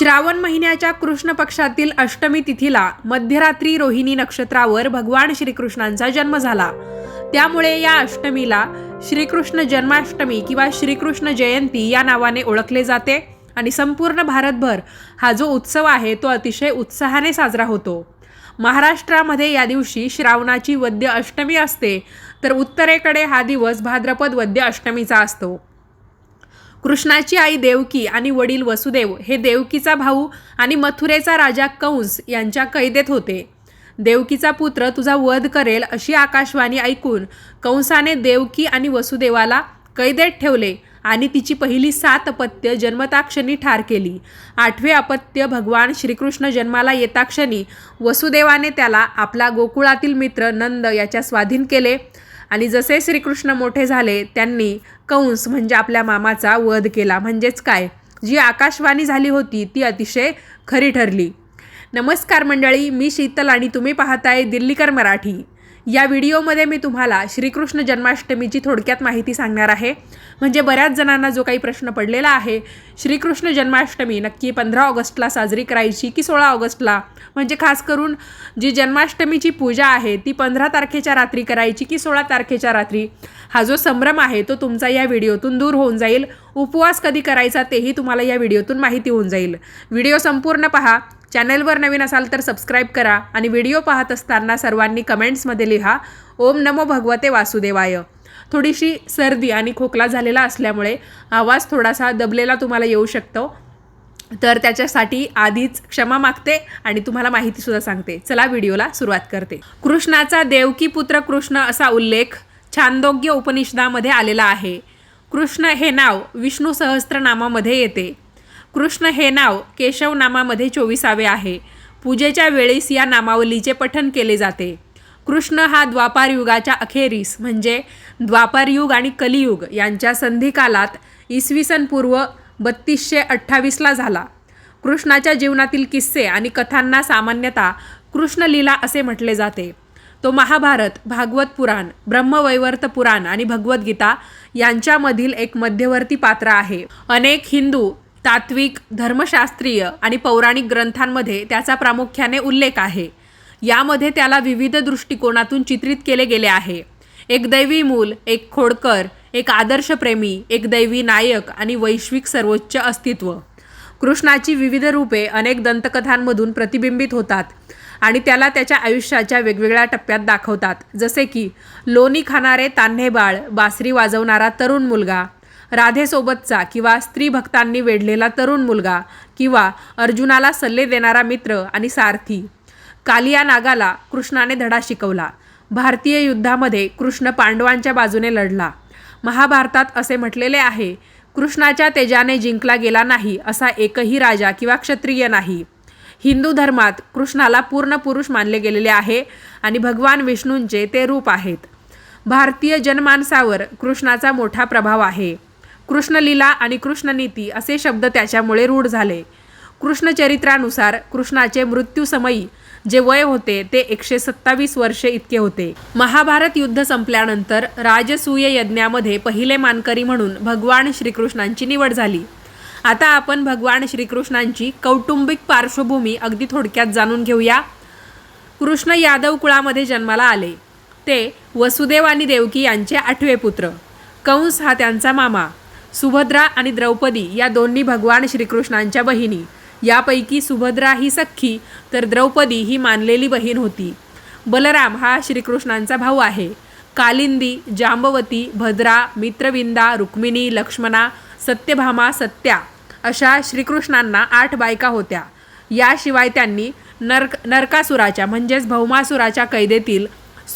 श्रावण महिन्याच्या कृष्ण पक्षातील अष्टमी तिथीला मध्यरात्री रोहिणी नक्षत्रावर भगवान श्रीकृष्णांचा जन्म झाला. त्यामुळे या अष्टमीला श्रीकृष्ण जन्माष्टमी किंवा श्रीकृष्ण जयंती या नावाने ओळखले जाते आणि संपूर्ण भारतभर हा जो उत्सव आहे तो अतिशय उत्साहाने साजरा होतो. महाराष्ट्रामध्ये या दिवशी श्रावणाची वद्य अष्टमी असते तर उत्तरेकडे हा दिवस भाद्रपद वद्य अष्टमीचा असतो. कृष्णाची आई देवकी आणि वडील वसुदेव हे देवकीचा भाऊ आणि मथुरेचा राजा कंस यांच्या कैदेत होते. देवकीचा पुत्र तुझा वध करेल अशी आकाशवाणी ऐकून कंसाने देवकी आणि वसुदेवाला कैदेत ठेवले आणि तिची पहिली सात अपत्य जन्मताक्षणी ठार केली. आठवे अपत्य भगवान श्रीकृष्ण जन्माला येताक्षणी वसुदेवाने त्याला आपला गोकुळातील मित्र नंद याच्या स्वाधीन केले. आणि जसे श्रीकृष्ण मोठे झाले त्यांनी कंस म्हणजे आपल्या मामाचा वध केला. म्हणजेच काय? जी आकाशवाणी झाली होती ती अतिशय खरी ठरली. नमस्कार मंडळी मी शीतल आणि तुम्ही पाहताय दिल्लीकर मराठी. या व्हिडिओमध्ये मी तुम्हाला श्रीकृष्ण जन्माष्टमीची थोडक्यात माहिती सांगणार आहे. म्हणजे बऱ्याच जणांना जो काही प्रश्न पडलेला आहे श्रीकृष्ण जन्माष्टमी नक्की पंधरा ऑगस्टला साजरी करायची की सोळा ऑगस्टला? म्हणजे खास करून जी जन्माष्टमीची पूजा आहे ती पंधरा तारखेच्या रात्री करायची की सोळा तारखेच्या रात्री? हा जो संभ्रम आहे तो तुमचा या व्हिडिओतून दूर होऊन जाईल. उपवास कधी करायचा तेही तुम्हाला या व्हिडिओतून माहिती होऊन जाईल. व्हिडिओ संपूर्ण पहा. चॅनलवर नवीन असाल तर सबस्क्राईब करा आणि व्हिडिओ पाहत असताना सर्वांनी कमेंट्समध्ये लिहा ओम नमो भगवते वासुदेवाय. थोडीशी सर्दी आणि खोकला झालेला असल्यामुळे आवाज थोडासा दबलेला तुम्हाला येऊ शकतो. तर त्याच्यासाठी आधीच क्षमा मागते आणि तुम्हाला माहितीसुद्धा सांगते. चला व्हिडिओला सुरुवात करते. कृष्णाचा देवकी पुत्र कृष्ण असा उल्लेख छांदोग्य उपनिषदामध्ये आलेला आहे. कृष्ण हे नाव विष्णू सहस्त्रनामामध्ये येते. कृष्ण हे नाव केशव नामामध्ये चोवीसावे आहे. पूजेच्या वेळेस या नामावलीचे पठण केले जाते. कृष्ण हा द्वापार युगाच्या अखेरीस म्हणजे द्वापार युग आणि कलियुग यांच्या संधिकालात इसवी सन पूर्व बत्तीसशे अठ्ठावीसला झाला. कृष्णाच्या जीवनातील किस्से आणि कथांना सामान्यतः कृष्णलीला असे म्हटले जाते. तो महाभारत भागवत पुराण ब्रह्मवैवर्त पुराण आणि भगवद्गीता यांच्यामधील एक मध्यवर्ती पात्र आहे. अनेक हिंदू तात्विक धर्मशास्त्रीय आणि पौराणिक ग्रंथांमध्ये त्याचा प्रामुख्याने उल्लेख आहे. यामध्ये त्याला विविध दृष्टिकोनातून चित्रित केले गेले आहे. एक दैवी मूल एक खोडकर एक आदर्शप्रेमी एक दैवी नायक आणि वैश्विक सर्वोच्च अस्तित्व. कृष्णाची विविध रूपे अनेक दंतकथांमधून प्रतिबिंबित होतात आणि त्याला त्याच्या आयुष्याच्या वेगवेगळ्या टप्प्यात दाखवतात. जसे की लोणी खाणारे तान्हे बाळ बासरी वाजवणारा तरुण मुलगा राधेसोबतचा किंवा स्त्री भक्तांनी वेढलेला तरुण मुलगा किंवा अर्जुनाला सल्ले देणारा मित्र आणि सारथी. कालिया नागाला कृष्णाने धडा शिकवला. भारतीय युद्धामध्ये कृष्ण पांडवांच्या बाजूने लढला. महाभारतात असे म्हटलेले आहे कृष्णाच्या तेजाने जिंकला गेला नाही असा एकही राजा किंवा क्षत्रिय नाही. हिंदू धर्मात कृष्णाला पूर्ण पुरुष मानले गेलेले आहे आणि भगवान विष्णूंचे ते रूप आहेत. भारतीय जनमानसावर कृष्णाचा मोठा प्रभाव आहे. कृष्णलीला आणि कृष्णनीती असे शब्द त्याच्यामुळे रूढ झाले. कृष्णचरित्रानुसार कृष्णाचे मृत्यूसमयी जे वय होते ते एकशे सत्तावीस वर्षे इतके होते. महाभारत युद्ध संपल्यानंतर राजसूय यज्ञामध्ये पहिले मानकरी म्हणून भगवान श्रीकृष्णांची निवड झाली. आता आपण भगवान श्रीकृष्णांची कौटुंबिक पार्श्वभूमी अगदी थोडक्यात जाणून घेऊया. कृष्ण यादव कुळामध्ये जन्माला आले. ते वसुदेव आणि देवकी यांचे आठवे पुत्र. कंस हा त्यांचा मामा. सुभद्रा आणि द्रौपदी या दोन्ही भगवान श्रीकृष्णांच्या बहिणी. यापैकी सुभद्रा ही सख्खी तर द्रौपदी ही मानलेली बहीण होती. बलराम हा श्रीकृष्णांचा भाऊ आहे. कालिंदी जांबवती भद्रा मित्रविंदा रुक्मिणी लक्ष्मणा सत्यभामा सत्या अशा श्रीकृष्णांना आठ बायका होत्या. याशिवाय त्यांनी नरक नरकासुराच्या म्हणजेच भौमासुराच्या कैदेतील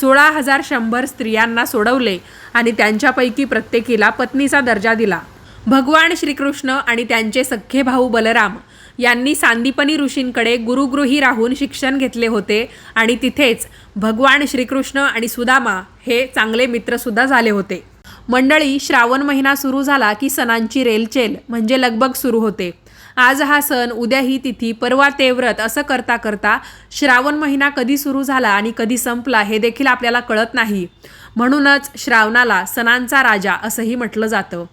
सोळा हजार शंभर स्त्रियांना सोडवले आणि त्यांच्यापैकी प्रत्येकीला पत्नीचा दर्जा दिला. भगवान श्रीकृष्ण आणि त्यांचे सख्खे भाऊ बलराम यांनी सांदीपनी ऋषींकडे गुरुगृही राहून शिक्षण घेतले होते आणि तिथेच भगवान श्रीकृष्ण आणि सुदामा हे चांगले मित्रसुद्धा झाले होते. मंडळी श्रावण महिना सुरू झाला की सणांची रेलचेल म्हणजे लगबग सुरू होते. आज हा सण उद्या ही तिथी परवा ते व्रत असं करता करता श्रावण महिना कधी सुरू झाला आणि कधी संपला हे देखील आपल्याला कळत नाही. म्हणूनच श्रावणाला सणांचा राजा असंही म्हटलं जातं.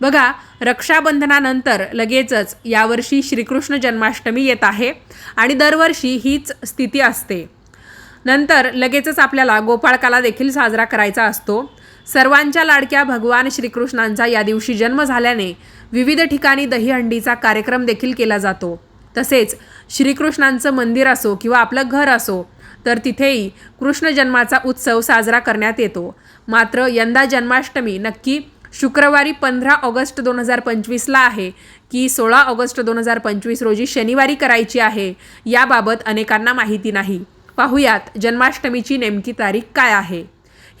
बघा रक्षाबंधनानंतर लगेचच यावर्षी श्रीकृष्ण जन्माष्टमी येत आहे आणि दरवर्षी हीच स्थिती असते. नंतर लगेचच आपल्याला गोपाळकाला देखील साजरा करायचा असतो. सर्वांच्या लाडक्या भगवान श्रीकृष्णांचा या दिवशी जन्म झाल्याने विविध ठिकाणी दहीहंडीचा कार्यक्रम देखील केला जातो. तसेच श्रीकृष्णांचं मंदिर असो किंवा आपलं घर असो तर तिथेही कृष्ण जन्माचा उत्सव साजरा करण्यात येतो. मात्र यंदा जन्माष्टमी नक्की शुक्रवारी पंधरा ऑगस्ट दोन हजार पंचवीसला आहे की सोळा ऑगस्ट दोन हजार पंचवीस रोजी शनिवारी करायची आहे याबाबत अनेकांना माहिती नाही. पाहुयात जन्माष्टमीची नेमकी तारीख काय आहे.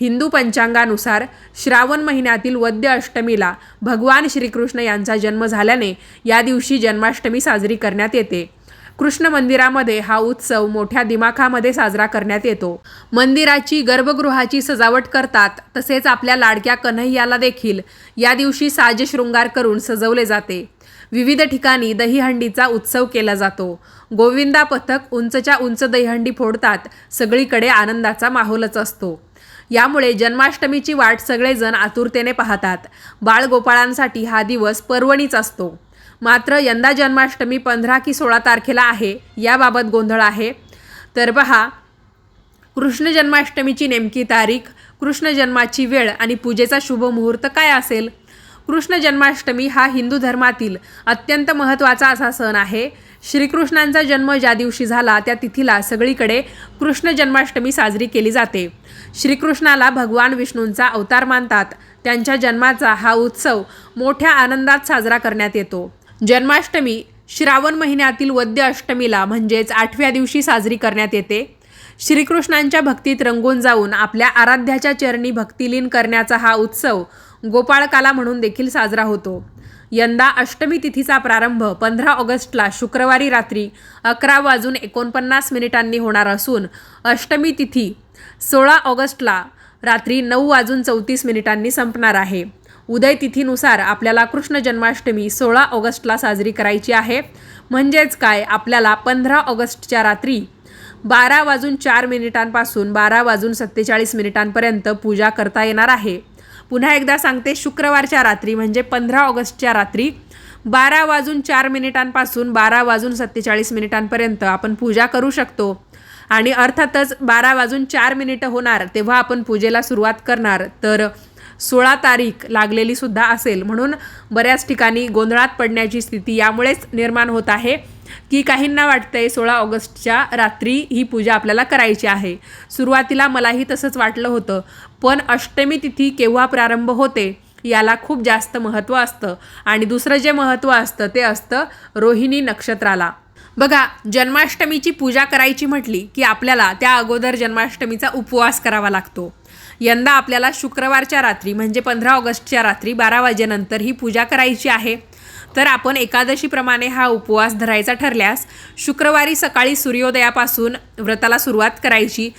हिंदू पंचांगानुसार श्रावण महिन्यातील वद्य अष्टमीला भगवान श्रीकृष्ण यांचा जन्म झाल्याने या दिवशी जन्माष्टमी साजरी करण्यात येते. कृष्ण मंदिरामध्ये हा उत्सव मोठ्या दिमाखामध्ये साजरा करण्यात येतो. मंदिराची गर्भगृहाची सजावट करतात तसेच आपल्या लाडक्या कन्हैयाला देखील या दिवशी साजशृंगार करून सजवले जाते. विविध ठिकाणी दहीहंडीचा उत्सव केला जातो. गोविंदा पथक उंचच्या उंच दहीहंडी फोडतात सगळीकडे आनंदाचा माहोलच असतो. यामुळे जन्माष्टमीची वाट सगळेजण आतुरतेने पाहतात. बाळगोपाळांसाठी हा दिवस पर्वणीच असतो. मात्र यंदा जन्माष्टमी पंधरा की सोळा तारखेला आहे याबाबत गोंधळ आहे. तर पहा कृष्ण जन्माष्टमीची नेमकी तारीख कृष्ण जन्माची वेळ आणि पूजेचा शुभ मुहूर्त काय असेल? कृष्ण जन्माष्टमी हा हिंदू धर्मातील अत्यंत महत्त्वाचा असा सण आहे. श्रीकृष्णांचा जन्म ज्या दिवशी झाला त्या तिथीला सगळीकडे कृष्ण जन्माष्टमी साजरी केली जाते. श्रीकृष्णाला भगवान विष्णूंचा अवतार मानतात. त्यांच्या जन्माचा हा उत्सव मोठ्या आनंदात साजरा करण्यात येतो. जन्माष्टमी श्रावण महिन्यातील वद्य अष्टमीला म्हणजेच आठव्या दिवशी साजरी करण्यात येते. श्रीकृष्णांच्या भक्तीत रंगून जाऊन आपल्या आराध्याच्या चरणी भक्तिलीन करण्याचा हा उत्सव गोपाळकाला म्हणून देखील साजरा होतो. यंदा अष्टमी तिथीचा प्रारंभ पंधरा ऑगस्टला शुक्रवारी रात्री अकरा वाजून एकोणपन्नास मिनिटांनी होणार असून अष्टमी तिथी सोळा ऑगस्टला रात्री नऊ वाजून चौतीस मिनिटांनी संपणार आहे. उदय तिथीनुसार आपल्याला कृष्ण जन्माष्टमी सोळा ऑगस्टला साजरी करायची आहे. म्हणजेच काय? आपल्याला पंधरा ऑगस्टच्या रात्री बारा वाजून चार मिनिटांपासून बारा वाजून सत्तेचाळीस मिनिटांपर्यंत पूजा करता येणार आहे. पुन्हा एकदा सांगते शुक्रवारच्या रात्री म्हणजे पंधरा ऑगस्टच्या रात्री बारा वाजून चार मिनिटांपासून बारा वाजून सत्तेचाळीस मिनिटांपर्यंत आपण पूजा करू शकतो. आणि अर्थातच बारा वाजून चार मिनिटं होणार तेव्हा आपण पूजेला सुरुवात करणार. तर सोळा तारीख लागलेली सुद्धा असेल. म्हणून बऱ्याच ठिकाणी गोंधळात पडण्याची स्थिती यामुळेच निर्माण होत आहे. की काहींना वाटतंय सोळा ऑगस्टच्या रात्री ही पूजा आपल्याला करायची आहे. सुरुवातीला मलाही तसंच वाटलं होतं पण अष्टमी तिथी केव्हा प्रारंभ होते याला खूप जास्त महत्त्व असतं आणि दुसरं जे महत्त्व असतं ते असतं रोहिणी नक्षत्राला. बघा जन्माष्टमीची पूजा करायची म्हटली की आपल्याला त्या अगोदर जन्माष्टमीचा उपवास करावा लागतो. यंदा आपल्याला शुक्रवारच्या रात्री म्हणजे पंधरा ऑगस्टच्या रात्री बारा वाजेनंतर ही पूजा करायची आहे. तर आपण एकादशीप्रमाणे हा उपवास धरायचा ठरल्यास शुक्रवारी सकाळी सूर्योदयापासून व्रताला सुरुवात करायची.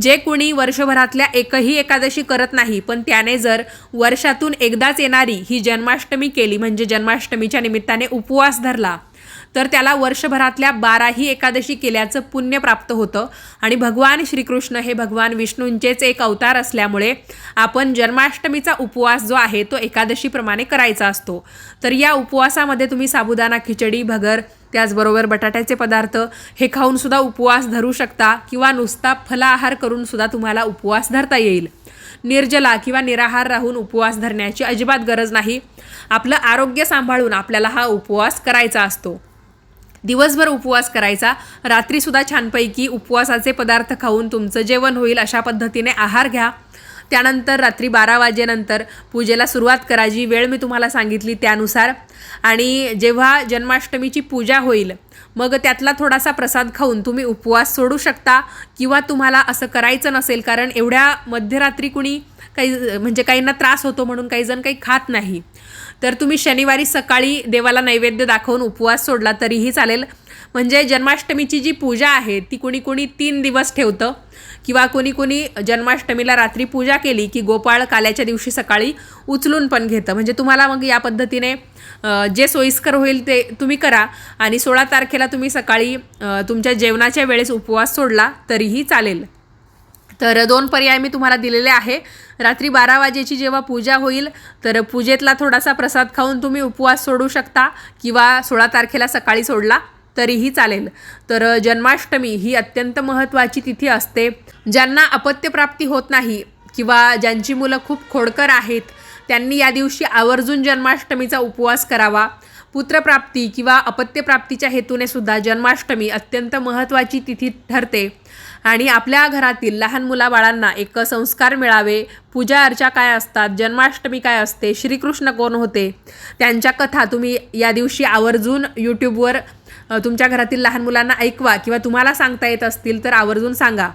जे कोणी वर्षभरातल्या एकही एकादशी करत नाही पण त्याने जर वर्षातून एकदाच येणारी ही जन्माष्टमी केली म्हणजे जन्माष्टमीच्या निमित्ताने उपवास धरला तर त्याला वर्षभरातल्या बाराही एकादशी केल्याचं पुण्य प्राप्त होतं. आणि भगवान श्रीकृष्ण हे भगवान विष्णूंचेच एक अवतार असल्यामुळे आपण जन्माष्टमीचा उपवास जो आहे तो एकादशीप्रमाणे करायचा असतो. तर या उपवासामध्ये तुम्ही साबुदाणा खिचडी भगर त्याचबरोबर बटाट्याचे पदार्थ हे खाऊनसुद्धा उपवास धरू शकता किंवा नुसता फलाहार करूनसुद्धा तुम्हाला उपवास धरता येईल. निर्जला किंवा निराहार राहून उपवास धरण्याची अजिबात गरज नाही. आपलं आरोग्य सांभाळून आपल्याला हा उपवास करायचा असतो. दिवसभर उपवास करायचा. रात्रीसुद्धा छानपैकी उपवासाचे पदार्थ खाऊन तुमचं जेवण होईल अशा पद्धतीने आहार घ्या. त्यानंतर रात्री बारा वाजेनंतर पूजेला सुरुवात करायची वेळ मी तुम्हाला सांगितली त्यानुसार. आणि जेव्हा जन्माष्टमीची पूजा होईल मग त्यातला थोडासा प्रसाद खाऊन तुम्ही उपवास सोडू शकता किंवा तुम्हाला असं करायचं नसेल कारण एवढ्या मध्यरात्री कुणी काही म्हणजे काहींना त्रास होतो म्हणून काही जण काही खात नाही. तर तुम्ही शनिवारी सकाळी देवाला नैवेद्य दाखवून उपवास सोडला तरीही चालेल. म्हणजे जन्माष्टमीची जी पूजा आहे ती कुणी कुणी तीन दिवस ठेवतं. किंवा कोणी कोणी जन्माष्टमीला रात्री पूजा केली की गोपाळ काल्याच्या दिवशी सकाळी उचलून पण घेतं. म्हणजे तुम्हाला मग या पद्धतीने जे सोयीस्कर होईल ते तुम्ही करा. आणि सोळा तारखेला तुम्ही सकाळी तुमच्या जेवणाच्या वेळेस उपवास सोडला तरीही चालेल. तर दोन पर्याय मी तुम्हाला दिलेले आहे. रात्री बारा वाजेची जेव्हा पूजा होईल तर पूजेतला थोडासा प्रसाद खाऊन तुम्ही उपवास सोडू शकता किंवा सोळा तारखेला सकाळी सोडला तरीही चालेल. तर जन्माष्टमी ही अत्यंत महत्त्वाची तिथी असते. ज्यांना अपत्यप्राप्ती होत नाही किंवा ज्यांची मुलं खूप खोडकर आहेत त्यांनी या दिवशी आवर्जून जन्माष्टमीचा उपवास करावा. पुत्रप्राप्ती किंवा अपत्यप्राप्तीच्या हेतूने सुद्धा जन्माष्टमी अत्यंत महत्त्वाची तिथी ठरते. आणि आपल्या घरातील लहान मुलाबाळांना एक संस्कार मिळावे. पूजा अर्चा काय असतात? जन्माष्टमी काय असते? श्रीकृष्ण कोण होते? त्यांच्या कथा तुम्ही या दिवशी आवर्जून यूट्यूबवर तुमच्या घरातील लहान मुलांना ऐकवा किंवा तुम्हाला सांगता येत असतील तर आवर्जून सांगा.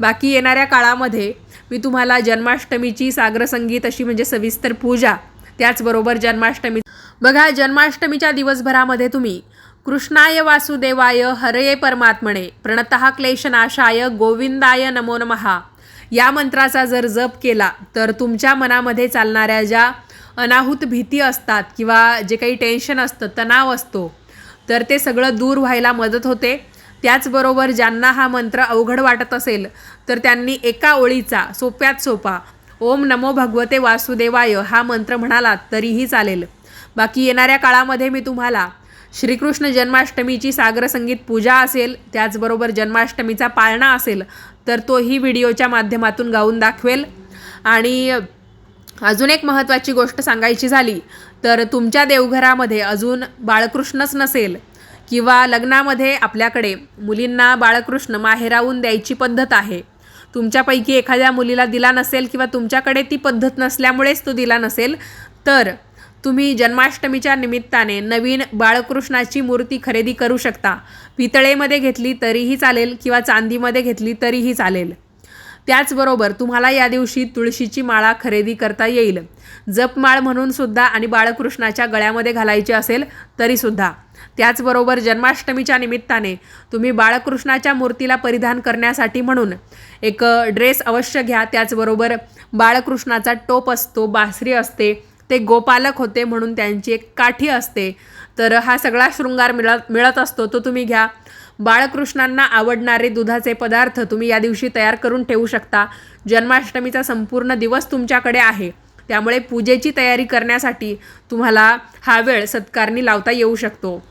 बाकी येणाऱ्या काळामध्ये मी तुम्हाला जन्माष्टमीची सागरसंगीत अशी म्हणजे सविस्तर पूजा त्याचबरोबर जन्माष्टमी बघा जन्माष्टमीच्या दिवसभरामध्ये तुम्ही कृष्णाय वासुदेवाय हरये परमात्मने प्रणतः क्लेशनाशाय गोविंदाय नमो नमहा या मंत्राचा जर जप केला तर तुमच्या मनामध्ये चालणाऱ्या ज्या अनाहूत भीती असतात किंवा जे काही टेन्शन असतं तणाव असतो तर ते सगळं दूर व्हायला मदत होते. त्याचबरोबर ज्यांना हा मंत्र अवघड वाटत असेल तर त्यांनी एका ओळीचा सोप्यात सोपा ओम नमो भगवते वासुदेवाय हा मंत्र म्हणालात तरीही चालेल. बाकी येणाऱ्या काळामध्ये मी तुम्हाला श्रीकृष्ण जन्माष्टमीची सागरसंगीत पूजा असेल त्याचबरोबर जन्माष्टमीचा पाळणा असेल तर तोही व्हिडिओच्या माध्यमातून गाऊन दाखवेल. आणि अजून एक महत्त्वाची गोष्ट सांगायची झाली तर तुमच्या देवघरामध्ये अजून बाळकृष्णच नसेल किंवा लग्नामध्ये आपल्याकडे मुलींना बाळकृष्ण माहेरावून द्यायची पद्धत आहे. तुमच्यापैकी एखाद्या मुलीला दिला नसेल किंवा तुमच्याकडे ती पद्धत नसल्यामुळेच तो दिला नसेल तर तुम्ही जन्माष्टमीच्या निमित्ताने नवीन बाळकृष्णाची मूर्ती खरेदी करू शकता. पितळेमध्ये घेतली तरीही चालेल किंवा चांदीमध्ये घेतली तरीही चालेल. त्याचबरोबर तुम्हाला या दिवशी तुळशीची माळा खरेदी करता येईल. जपमाळ म्हणून सुद्धा आणि बाळकृष्णाच्या गळ्यामध्ये घालायची असेल तरीसुद्धा त्याचबरोबर जन्माष्टमीच्या निमित्ताने तुम्ही बाळकृष्णाच्या मूर्तीला परिधान करण्यासाठी म्हणून एक ड्रेस अवश्य घ्या. त्याचबरोबर बाळकृष्णाचा टोप असतो बासरी असते ते गोपालक होते म्हणून त्यांची एक काठी असते. तर हा सगळा शृंगार मिळत मिळत असतो तो तुम्ही घ्या. बाळकृष्णांना आवडणारे दुधाचे पदार्थ तुम्ही या दिवशी तयार करून ठेवू शकता. जन्माष्टमीचा संपूर्ण दिवस तुमच्याकडे आहे. त्यामुळे पूजेची तयारी करण्यासाठी तुम्हाला हा वेळ सत्कारणी लावता येऊ शकतो.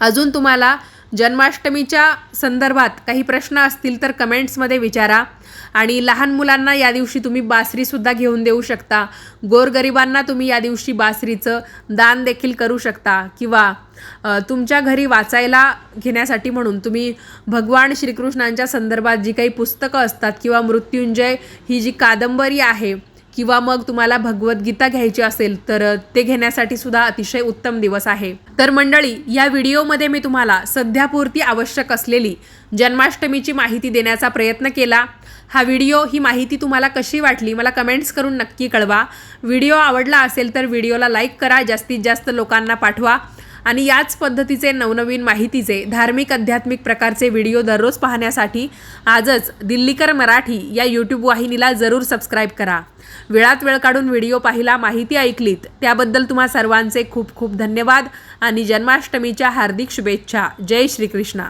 अजून तुम्हाला जन्माष्टमीच्या संदर्भात काही प्रश्न असतील तर कमेंट्समध्ये विचारा. आणि लहान मुलांना या दिवशी तुम्ही बासरीसुद्धा घेऊन देऊ शकता. गोरगरिबांना तुम्ही या दिवशी बासरीचं दान देखील करू शकता. किंवा तुमच्या घरी वाचायला घेण्यासाठी म्हणून तुम्ही भगवान श्रीकृष्णांच्या संदर्भात जी काही पुस्तकं असतात किंवा मृत्युंजय ही जी कादंबरी आहे किंवा मग तुम्हाला भगवद्गीता घ्यायची असेल तर ते घेण्यासाठी सुद्धा अतिशय उत्तम दिवस आहे. तर मंडळी या व्हिडिओमध्ये मी तुम्हाला सध्यापुरती आवश्यक असलेली जन्माष्टमीची माहिती देण्याचा प्रयत्न केला. हा व्हिडिओ ही माहिती तुम्हाला कशी वाटली मला कमेंट्स करून नक्की कळवा. व्हिडिओ आवडला असेल तर व्हिडिओला लाईक करा जास्तीत जास्त लोकांना पाठवा. आणि याच पद्धतीचे नवनवीन माहितीचे धार्मिक आध्यात्मिक प्रकारचे व्हिडिओ दररोज पाहण्यासाठी आजच दिल्लीकर मराठी या यूट्यूब वाहिनीला जरूर सबस्क्राईब करा. वेळात वेळ काढून व्हिडिओ पाहिला माहिती ऐकलीत त्याबद्दल तुम्हा सर्वांचे खूप खूप धन्यवाद आणि जन्माष्टमीच्या हार्दिक शुभेच्छा. जय श्रीकृष्णा.